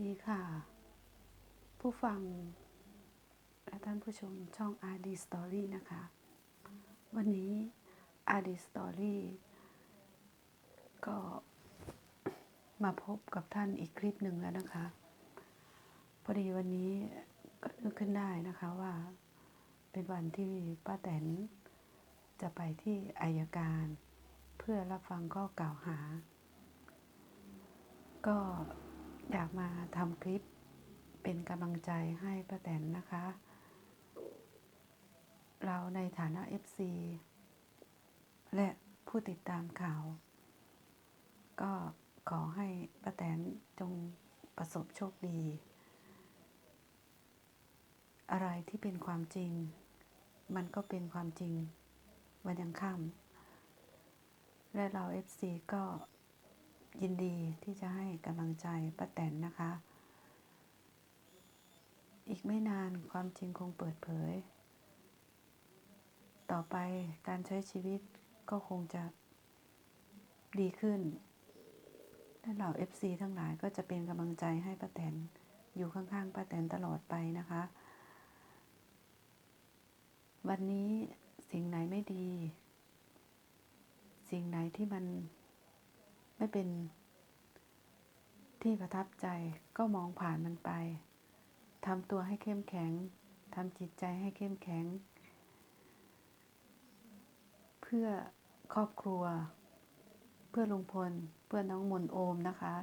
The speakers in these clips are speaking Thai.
ดีค่ะ ผู้ฟังและท่านผู้ชมช่อง RD Story นะคะ วันนี้ RD Story ก็มาพบกับท่านอีกคลิปหนึ่งแล้วนะคะ พอดีวันนี้ก็นึกขึ้นได้นะคะว่าเป็นวันที่ป้าแตนจะไปที่อายการ เพื่อรับฟังข้อกล่าวหา ก็ อยากมาทำคลิปเป็นกำลังใจให้ป้าแตนนะคะ เราในฐานะ FC และผู้ติดตามข่าว ก็ขอให้ป้าแตนจงประสบโชคดี อะไรที่เป็นความจริง มันก็เป็นความจริงวันยังค่ำและเรา FC ก็ ยินดีที่จะให้กำลังใจป้าแตนนะคะ อีกไม่นานความจริงคงเปิดเผย ต่อไปการใช้ชีวิตก็คงจะดีขึ้น และเหล่า FC ทั้งหลายก็จะเป็นกำลังใจให้ป้าแตนอยู่ข้างๆป้าแตนตลอดไปนะคะ วันนี้สิ่งไหนไม่ดี สิ่งไหนที่มัน ไม่เป็นที่ประทับใจก็มองผ่านมันไปทำตัวให้เข้มแข็งทำจิตใจให้เข้มแข็ง เพื่อครอบครัว เพื่อลุงพล เพื่อน้องมนโอมนะคะ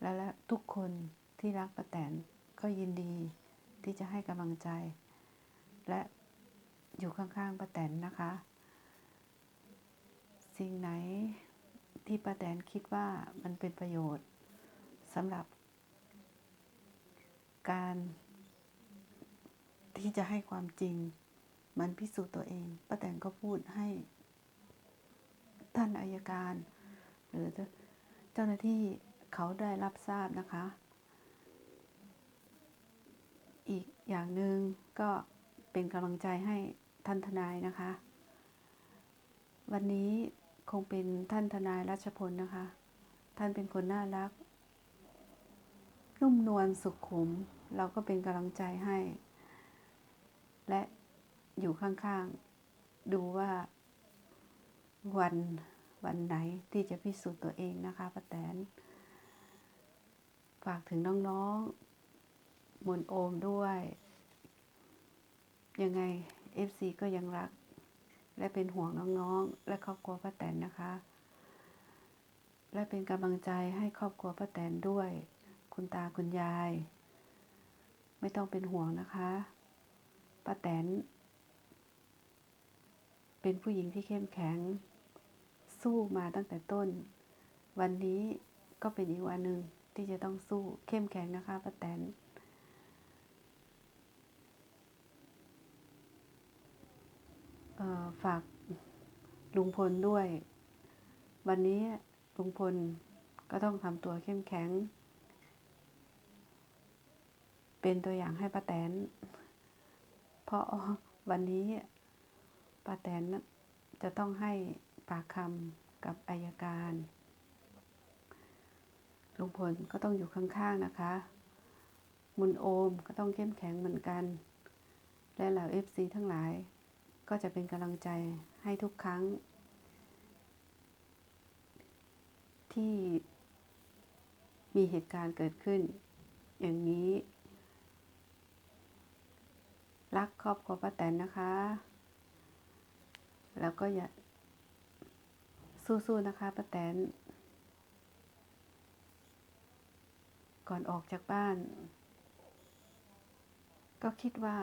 และและทุกคนที่รักป้าแตนก็ยินดีที่จะให้กำลังใจ และอยู่ข้างๆป้าแตนนะคะ สิ่งไหน ที่ป้าแตนคิดว่ามันเป็นประโยชน์สำหรับ การ ที่จะให้ความจริง มันพิสูจน์ตัวเองป้าแตนก็พูดให้ ท่านอายการ หรือเจ้าหน้าที่เขาได้รับทราบนะคะ อีกอย่างหนึ่งก็เป็นกำลังใจให้ท่านทนายนะคะ วันนี้ คงเป็นท่านทนายรัชพลนะคะ ท่านเป็นคนน่ารัก นุ่มนวลสุขุม เราก็เป็นกำลังใจให้ และอยู่ข้างๆ ดูว่าวันวันไหนที่จะพิสูจน์ตัวเองนะคะป้าแตน ฝากถึงน้องๆมนโอมด้วย ยังไง FC ก็ยังรัก และเป็นห่วงน้องๆ และครอบครัวป้าแตนนะคะ และเป็นกำลังใจให้ครอบครัวป้าแตนด้วย คุณตาคุณยาย ไม่ต้องเป็นห่วงนะคะป้าแตน เป็นผู้หญิงที่เข้มแข็ง สู้มาตั้งแต่ต้น วันนี้ก็เป็นอีกวันหนึ่งที่จะต้องสู้เข้มแข็งนะคะป้าแตน เอ่อ ฝากลุงพลด้วย วันนี้ลุงพลก็ต้องทำตัวเข้มแข็ง เป็นตัวอย่างให้ป้าแตน เพราะวันนี้ป้าแตนจะต้องให้ปากคำกับอายการ ลุงพลก็ต้องอยู่ข้างๆนะคะ มุนโอมก็ต้องเข้มแข็งเหมือนกัน และเหล่าเอฟซีทั้งหลาย ก็จะเป็นกำลังใจให้ทุกครั้ง ที่มีเหตุการณ์เกิดขึ้น อย่างนี้ รักครอบครัวป้าแตนนะคะ แล้วก็อย่าสู้ๆนะคะป้าแตนก่อนออกจากบ้าน ก็คิดว่า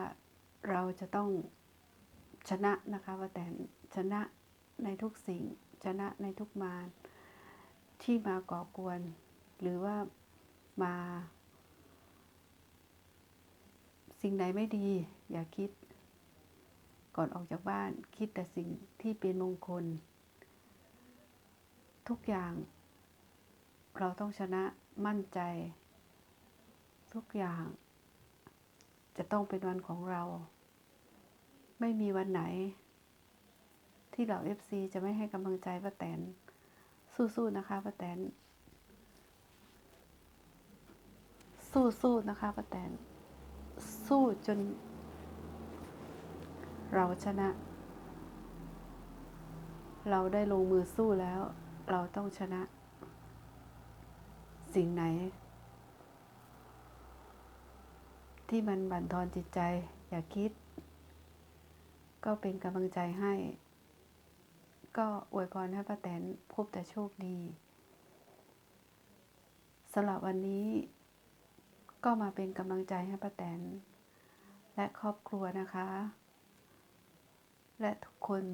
เราจะต้อง ชนะนะคะป้าแตนชนะในทุกสิ่ง ชนะในทุกมารที่มาก่อกวน หรือว่ามา สิ่งไหนไม่ดี อย่าคิด ก่อนออกจากบ้านคิดแต่สิ่งที่เป็นมงคล ทุกอย่าง เราต้องชนะมั่นใจ ทุกอย่าง จะต้องเป็นวันของเรา ไม่มีวันไหน ที่เหล่า FC จะไม่ให้กำลังใจป้าแตน สู้ๆนะคะป้าแตน สู้สู้นะคะป้าแตน สู้จน เราชนะ เราได้ลงมือสู้แล้ว เราต้องชนะ สิ่งไหน ที่มันบั่นทอนจิตใจ อย่าคิด ก็เป็นกำลังใจให้ ก็อวยพรให้ป้าแตนพบแต่โชคดีสำหรับวันนี้ ก็มาเป็นกำลังใจให้ป้าแตน และครอบครัวนะคะ และทุกคน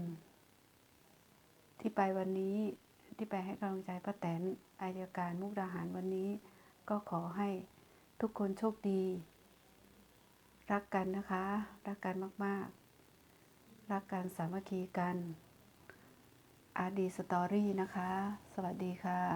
ที่ไปวันนี้ที่ไปให้กำลังใจป้าแตนอายการมุกดาหารวันนี้ ก็ขอให้ทุกคนโชคดี รักกันนะคะ รักกันมาก ๆ รักกันสามัคคีกันอาดีสตอรี่นะคะ สวัสดีค่ะ